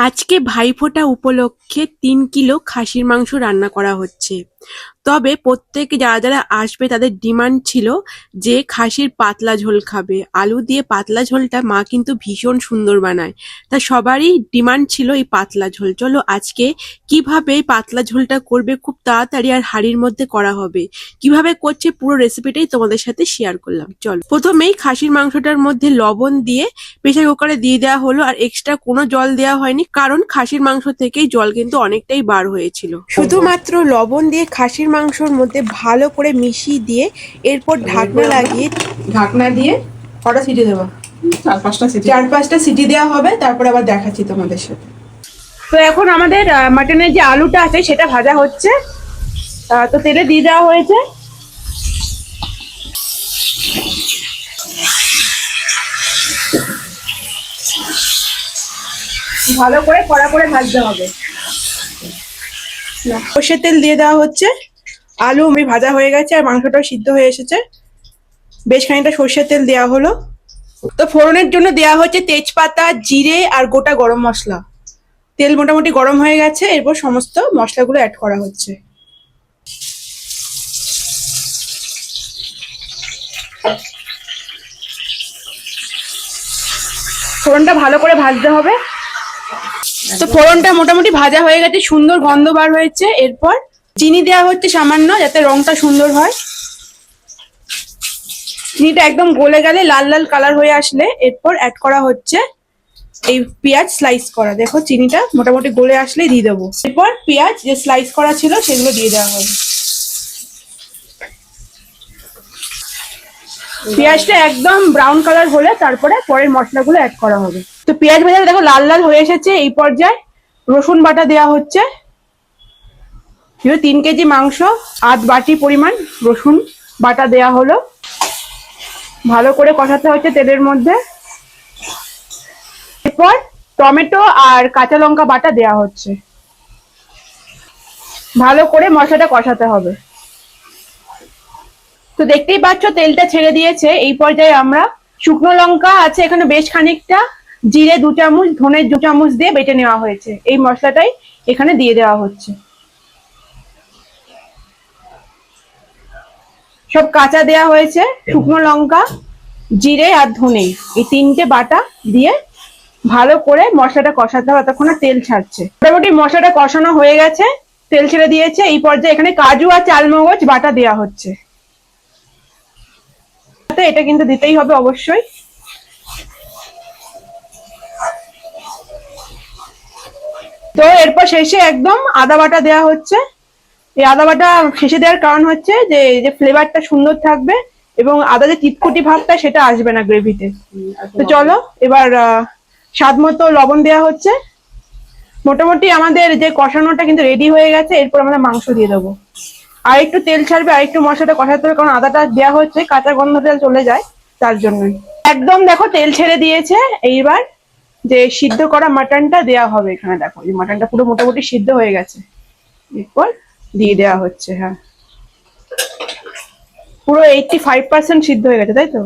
আজকে ভাইফোঁটা উপলক্ষে তিন কিলো খাসির মাংস রান্না করা হচ্ছে। তবে প্রত্যেকে যারা যারা আসবে, তাদের ডিমান্ড ছিল যে খাসির পাতলা ঝোল খাবে। আলু দিয়ে পাতলা ঝোলটা মা কিন্তু ভীষণ সুন্দর বানায়। তা সবারই ডিমান্ড ছিল এই পাতলা ঝোল। চলো আজকে কীভাবে এই পাতলা ঝোলটা করবে খুব তাড়াতাড়ি আর হাঁড়ির মধ্যে করা হবে। কীভাবে করছে পুরো রেসিপিটাই তোমাদের সাথে শেয়ার করলাম। চলো। প্রথমেই খাসির মাংসটার মধ্যে লবণ দিয়ে প্রেসার কুকারে দিয়ে দেওয়া হলো আর এক্সট্রা কোনো জল দেওয়া হয়নি কারণ খাসির মাংস থেকেই জল কিন্তু অনেকটাই বার হয়েছিল। শুধুমাত্র লবণ দিয়ে খাসির মাংসর মধ্যে ভালো করে মিশিয়ে দিয়ে এরপর ঢাকনা লাগিয়ে ঢাকনা দিয়ে কটা সিটি দেবো? চার পাঁচটা সিটি চার পাঁচটা সিটি দেওয়া হবে তারপর আবার দেখাচ্ছি তোমাদের সাথে। তো এখন আমাদের মাটনের যে আলুটা আছে সেটা ভাজা হচ্ছে। তো তেলে দিয়ে দেওয়া হয়েছে। ভালো করে কড়া করে ভাজতে হবে। সর্ষের তেল দিয়ে দেওয়া হচ্ছে। আলু আমি ভাজা হয়ে গেছে আর মাংসটাও সিদ্ধ হয়ে এসেছে। বেশ খানিকটা সর্ষের তেল দেওয়া হলো। তো ফোড়নের জন্য দেওয়া হচ্ছে তেজপাতা, জিরে আর গোটা গরম মশলা। তেল মোটামুটি গরম হয়ে গেছে, এরপর সমস্ত মশলাগুলো অ্যাড করা হচ্ছে। ফোড়নটা ভালো করে ভাজতে হবে। তো ফোড়নটা মোটামুটি ভাজা হয়ে গেছে, সুন্দর গন্ধ বার হয়েছে। এরপর চিনি দেওয়া হচ্ছে সামান্য, যাতে রংটা সুন্দর হয়। চিনিটা একদম গলে গেলে লাল লাল কালার হয়ে আসলে এরপর অ্যাড করা হচ্ছে এই পেঁয়াজ স্লাইস করা। দেখো, চিনিটা মোটামুটি গলে আসলে দিয়ে দেবো। এরপর পেঁয়াজ যে স্লাইস করা ছিল, সেগুলো দিয়ে দেওয়া হবে। পেঁয়াজটা একদম ব্রাউন কালার হলে তারপরে পরের মশলাগুলো অ্যাড করা হবে। তো পেঁয়াজ ভাজা দেখো লাল লাল হয়ে এসেছে, এই পর্যায়ে রসুন বাটা দেওয়া হচ্ছে। তিন কেজি মাংস, আধ বাটি পরিমাণ রসুন বাটা দেওয়া হলো। ভালো করে কষাতে হচ্ছে তেলের মধ্যে। এরপর টমেটো আর কাঁচা লঙ্কা বাটা দেওয়া হচ্ছে। ভালো করে মশলাটা কষাতে হবে। তো দেখতেই পাচ্ছ, তেলটা ছেড়ে দিয়েছে। এই পর্যায়ে আমরা শুকনো লঙ্কা আছে, এখানে বেশ খানিকটা জিরে দু চামচ, ধনের দু চামচ দিয়ে বেটে নেওয়া হয়েছে। এই মশলাটাই এখানে দিয়ে দেওয়া হচ্ছে। সব কাঁচা দেয়া হয়েছে, শুকনো লঙ্কা, জিরে আর ধনে। এই তিনটে বাটা দিয়ে ভালো করে মশলাটা কষাতে হবে ততক্ষণ তেল ছাড়ছে। মোটামুটি মশলাটা কষানো হয়ে গেছে, তেল ছেড়ে দিয়েছে। এই পর্যায়ে এখানে কাজু আর চালমগজ বাটা দেওয়া হচ্ছে। তো এটা কিন্তু দিতেই হবে অবশ্যই। তো এরপর শেষে একদম আদা বাটা দেওয়া হচ্ছে। এই আদা বাটা শেষে দেওয়ার কারণ হচ্ছে যে, এই যে ফ্লেভারটা সুন্দর থাকবে এবং আদা যে চিটকুটি ভাবটা সেটা আসবে না গ্রেভিতে। তো চলো, এবার স্বাদ মতো লবণ দেওয়া হচ্ছে। মোটামুটি আমাদের যে কষানোটা কিন্তু রেডি হয়ে গেছে, এরপর আমরা মাংস দিয়ে দেবো। আর একটু তেল ছাড়বে আর একটু মশলাটা কষাতে হবে কারণ আদাটা দেওয়া হচ্ছে কাঁচা গন্ধ তেল চলে যায় তার জন্যই একদম দেখো তেল ছেড়ে দিয়েছে এইবার যে সিদ্ধ করা মাটনটা দেওয়া হবে এখানে দেখো এই মাটনটা পুরো মোটামুটি সিদ্ধ হয়ে গেছে। এরপর দিয়ে দেওয়া হচ্ছে হ্যাঁ। পুরো এইটটি ফাইভ পার্সেন্ট সিদ্ধ হয়ে গেছে তাই তো।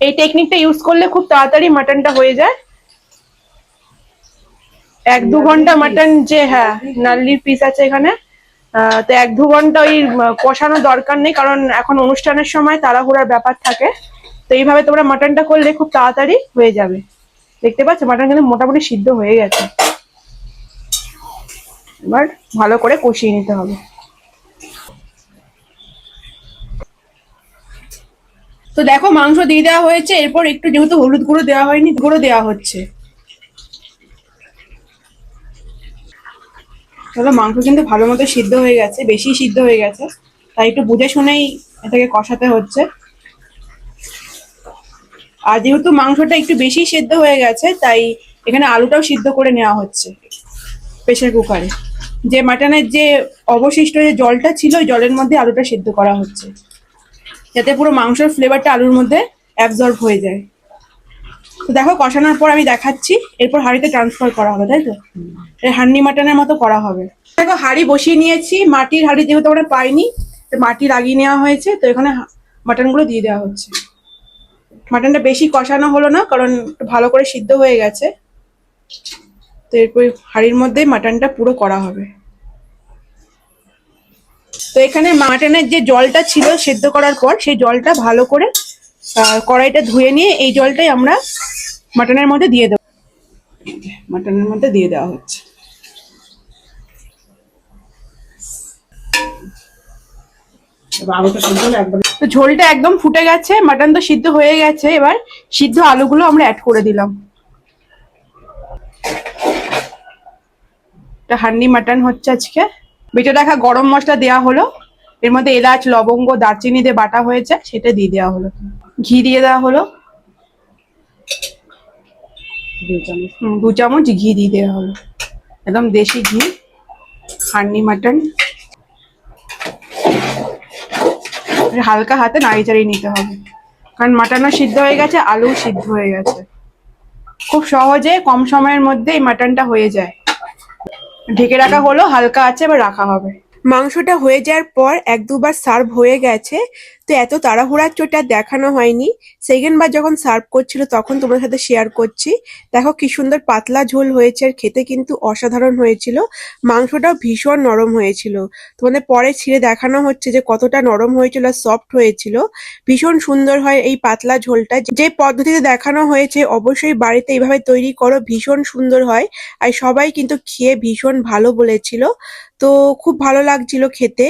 এই টেকনিকটা ইউজ করলে খুব তাড়াতাড়ি মাটনটা হয়ে যায়। এক দু ঘণ্টা মাটন যে হ্যাঁ নাল্লির পিস আছে এখানে। আহ, তো এক দু ঘণ্টা ওই কষানোর দরকার নেই কারণ এখন অনুষ্ঠানের সময় তাড়াহুড়ার ব্যাপার থাকে। তো এইভাবে তোমরা মাটনটা করলে খুব তাড়াতাড়ি হয়ে যাবে। দেখতে পাচ্ছ? মাটন কিন্তু মোটামুটি সিদ্ধ হয়ে গেছে। এবার ভালো করে কষিয়ে নিতে হবে। তো দেখো মাংস দিয়ে দেওয়া হয়েছে। এরপর একটু যেহেতু হলুদ গুঁড়ো দেওয়া হয়নি গুঁড়ো দেওয়া হচ্ছে। চলো মাংস কিন্তু ভালো মতো সিদ্ধ হয়ে গেছে, বেশি সিদ্ধ হয়ে গেছে। তাই একটু বুঝে শুনেই এটাকে কষাতে হচ্ছে। আর যেহেতু মাংসটা একটু বেশি সিদ্ধ হয়ে গেছে, তাই এখানে আলুটাও সিদ্ধ করে নেওয়া হচ্ছে প্রেসার কুকারে। যে মাটনের যে অবশিষ্ট যে জলটা ছিল, ওই জলের মধ্যে আলুটা সিদ্ধ করা হচ্ছে। যাতে পুরো মাংসের ফ্লেভারটা আলুর মধ্যে অ্যাবজর্ব হয়ে যায়। দেখো, কষানোর পর আমি দেখাচ্ছি। এরপর হাঁড়িতে ট্রান্সফার করা হবে, তাই তো? হান্ডি মাটনের মতো করা হবে। দেখো, হাঁড়ি বসিয়ে নিয়েছি। মাটির হাঁড়ি যেহেতু আমরা পাইনি মাটি লাগিয়ে নেওয়া হয়েছে, তো এখানে মাটনগুলো দিয়ে দেওয়া হচ্ছে। মাটনটা বেশি কষানো হলো না, কারণ ভালো করে সিদ্ধ হয়ে গেছে। তো এরপর হাঁড়ির মধ্যে মাটনটা পুরো করা হবে। তো এখানে মাটনের যে জলটা ছিল সেদ্ধ করার পর, সেই জলটা ভালো করে কড়াইটা ধুয়ে নিয়ে এই জলটাই আমরা মাটনের মধ্যে দিয়ে দেবো। মাটনের মধ্যে দিয়ে দেওয়া হচ্ছে। তো ঝোলটা একদম ফুটে গেছে, মাটন তো সিদ্ধ হয়ে গেছে, এবার সিদ্ধ আলুগুলো আমরা অ্যাড করে দিলাম। হান্ডি মাটন হচ্ছে আজকে। বেটে রাখা গরম মশলা দেওয়া হলো। এর মধ্যে এলাচ, লবঙ্গ, দারচিনি দিয়ে বাটা হয়েছে, সেটা দিয়ে দেওয়া হলো। ঘি দিয়ে দেওয়া হলো। দু চামচ। ঘি দিয়ে দেওয়া হলো। একদম দেশি ঘি হান্ডি মাটন। হালকা হাতে নাড়ি চাড়িয়ে নিতে হবে। কারণ মাটনও সিদ্ধ হয়ে গেছে আলু সিদ্ধ হয়ে গেছে। খুব সহজে কম সময়ের মধ্যে এই মাটনটা হয়ে যায়। ঢেকে রাখা হলো, হালকা আছে, এবার রাখা হবে। মাংসটা হয়ে যাওয়ার পর এক দুবার সার্ভ হয়ে গেছে। তো এত তাড়াহুড়ার চোটে আর দেখানো হয়নি। সেকেন্ড বার যখন সার্ভ করছিল, তখন তোমার সাথে শেয়ার করছি। দেখো কি সুন্দর পাতলা ঝোল হয়েছে আর খেতে কিন্তু অসাধারণ হয়েছিল। মাংসটাও ভীষণ নরম হয়েছিল। তোমাদের পরে ছিঁড়ে দেখানো হচ্ছে যে কতটা নরম হয়েছিল আর সফট হয়েছিল। ভীষণ সুন্দর হয় এই পাতলা ঝোলটা। যে পদ্ধতিতে দেখানো হয়েছে, অবশ্যই বাড়িতে এইভাবে তৈরি করো, ভীষণ সুন্দর হয়। আর সবাই কিন্তু খেয়ে ভীষণ ভালো বলেছিল। তো খুব ভালো লাগছিল খেতে।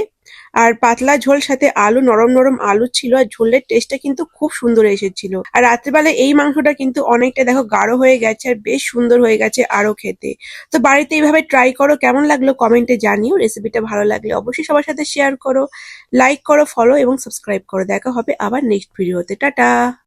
আর পাতলা ঝোল সাথে আলু, নরম নরম আলু ছিল, আর ঝোলের টেস্টটা কিন্তু খুব সুন্দর এসেছিল। আর রাত্রেবেলায় এই মাংসটা কিন্তু অনেকটা দেখো গাঢ় হয়ে গেছে আর বেশ সুন্দর হয়ে গেছে আরও খেতে। তো বাড়িতে এইভাবে ট্রাই করো, কেমন লাগল কমেন্টে জানিও রেসিপিটা ভালো লাগলে অবশ্যই সবার সাথে শেয়ার করো লাইক করো ফলো এবং সাবস্ক্রাইব করো। দেখা হবে আবার নেক্সট ভিডিওতে টাটা!